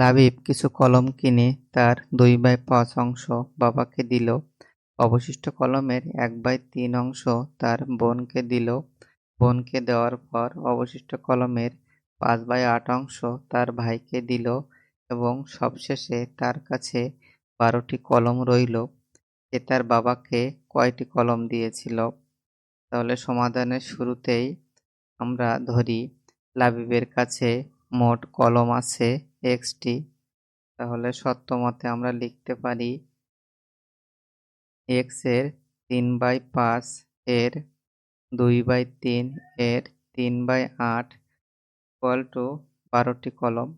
লাবিব কিছু কলম কিনে তার দুই বাই পাঁচ অংশ বাবাকে দিল। অবশিষ্ট কলমের এক বাই তিন অংশ তার বোনকে দিল। বোনকে দেওয়ার পর অবশিষ্ট কলমের পাঁচ বাই আট অংশ তার ভাইকে দিল এবং সবশেষে তার কাছে বারোটি কলম রইল। সে তার বাবাকে কয়টি কলম দিয়েছিল? তাহলে সমাধানের শুরুতেই আমরা ধরি, লাবিবের কাছে মোট কলম আছে এক্সটি। তাহলে সত্যমতে আমরা লিখতে পারি এক্সের তিন বাই পাঁচ এর দুই বাই তিন এর তিন বাই আট ইকুয়াল টু বারোটি কলম।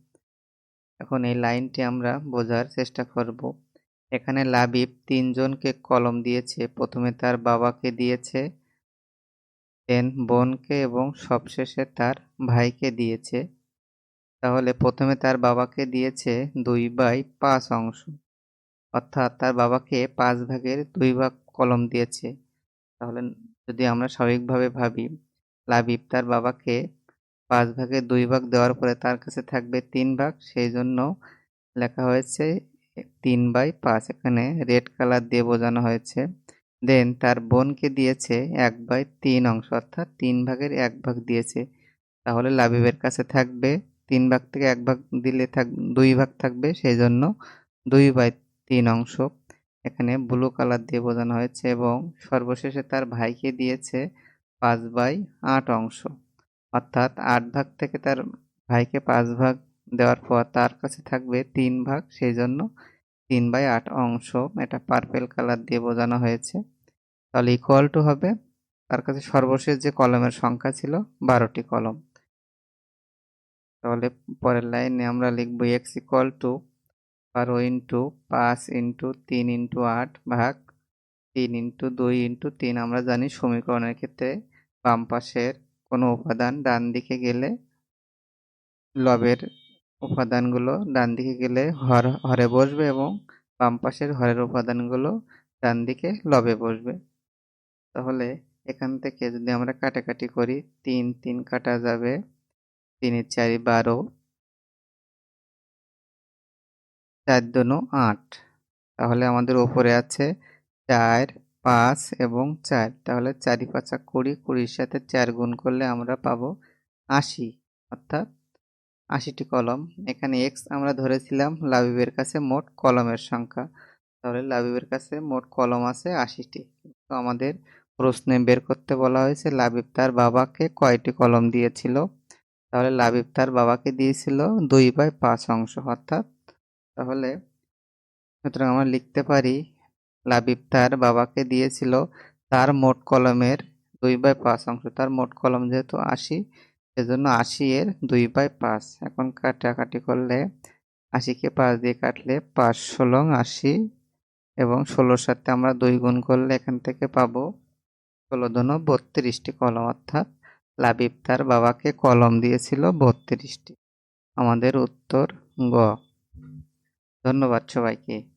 এখন এই লাইনটি আমরা বোঝার চেষ্টা করব। এখানে লাবিব তিনজনকে কলম দিয়েছে। প্রথমে তার বাবাকে দিয়েছে দেন বোনকে এবং সবশেষে তার ভাইকে দিয়েছে। তাহলে প্রথমে তার বাবাকে দিয়েছে দুই বাই পাঁচ অংশ। অর্থাৎ তার বাবাকে পাঁচ ভাগের দুই ভাগ কলম দিয়েছে। তাহলে যদি আমরা স্বাভাবিকভাবে ভাবি, লাবিব তার বাবাকে পাঁচ ভাগের দুই ভাগ দেওয়ার পরে তার কাছে থাকবে তিন ভাগ, সেই জন্য লেখা হয়েছে তিন বাই পাঁচ। এখানে রেড কালার দিয়ে বোঝানো হয়েছে। দেন তার বোনকে দিয়েছে এক বাই তিন অংশ, অর্থাৎ তিন ভাগের এক ভাগ দিয়েছে। তাহলে লাবিবের কাছে থাকবে তিন ভাগ থেকে এক ভাগ দিলে থাক, দুই ভাগ থাকবে সেই জন্য দুই বাই তিন অংশ। এখানে ব্লু কালার দিয়ে বোঝানো হয়েছে এবং সর্বশেষে তার ভাইকে দিয়েছে পাঁচ বাই আট অংশ। অর্থাৎ আট ভাগ থেকে তার ভাইকে পাঁচ ভাগ দেওয়ার পর তার কাছে থাকবে তিন ভাগ সেই জন্য তিন বাই আট অংশ। এটা পার্পেল কালার দিয়ে বোঝানো হয়েছে। তাহলে ইকুয়াল টু হবে। তার কাছে সর্বশেষ যে কলমের সংখ্যা ছিল, বারোটি কলম তাহলে পরের লাইনে আমরা লিখব এক্স ইকুয়াল টু বারো ইন্টু পাঁচ ইন্টু তিন ইন্টু আট ভাগ তিন ইন্টু দুই ইন্টু তিন। আমরা জানি সমীকরণের ক্ষেত্রে বাম পাশের কোনো উপাদান ডান দিকে গেলে লবের উপাদানগুলো ডান দিকে গেলে হর, হরে বসবে এবং বাম পাশের হরের উপাদানগুলো ডান দিকে লবে বসবে। তাহলে এখান থেকে যদি আমরা কাটাকাটি করি, তিন তিন কাটা যাবে তিনের চারি বারো। চার দুনো আট। তাহলে আমাদের ওপরে আছে চার, পাঁচ এবং চার। তাহলে চারি পাঁচা কুড়ি, কুড়ির সাথে চার গুণ করলে আমরা পাবো আশি। অর্থাৎ আশিটি কলম। এখানে এক্স আমরা ধরেছিলাম লাবিবের কাছে মোট কলমের সংখ্যা। তাহলে লাবিবের কাছে মোট কলম আছে আশিটি। তো আমাদের প্রশ্নে বের করতে বলা হয়েছে, লাবিব তার বাবাকে কয়টি কলম দিয়েছিল? তাহলে লাবিব তার বাবাকে দিয়েছিল দুই বাই পাঁচ অংশ, অর্থাৎ তাহলে সুতরাং আমরা লিখতে পারি লাবিব তার বাবাকে দিয়েছিল তার মোট কলমের দুই বাই পাঁচ অংশ, তার মোট কলম যেহেতু আশি, সেজন্য আশি এর দুই বাই পাঁচ। এখন কাটাকাটি করলে আশিকে পাঁচ দিয়ে কাটলে পাঁচ ষোলো আশি এবং ষোলোর সাথে আমরা দুই গুণ করলে এখান থেকে পাবো ষোলো ধন বত্রিশটি কলম, অর্থাৎ লাবিব তার বাবাকে কলম দিয়েছিল বত্রিশটি। আমাদের উত্তর গ। ধন্যবাদ সবাইকে।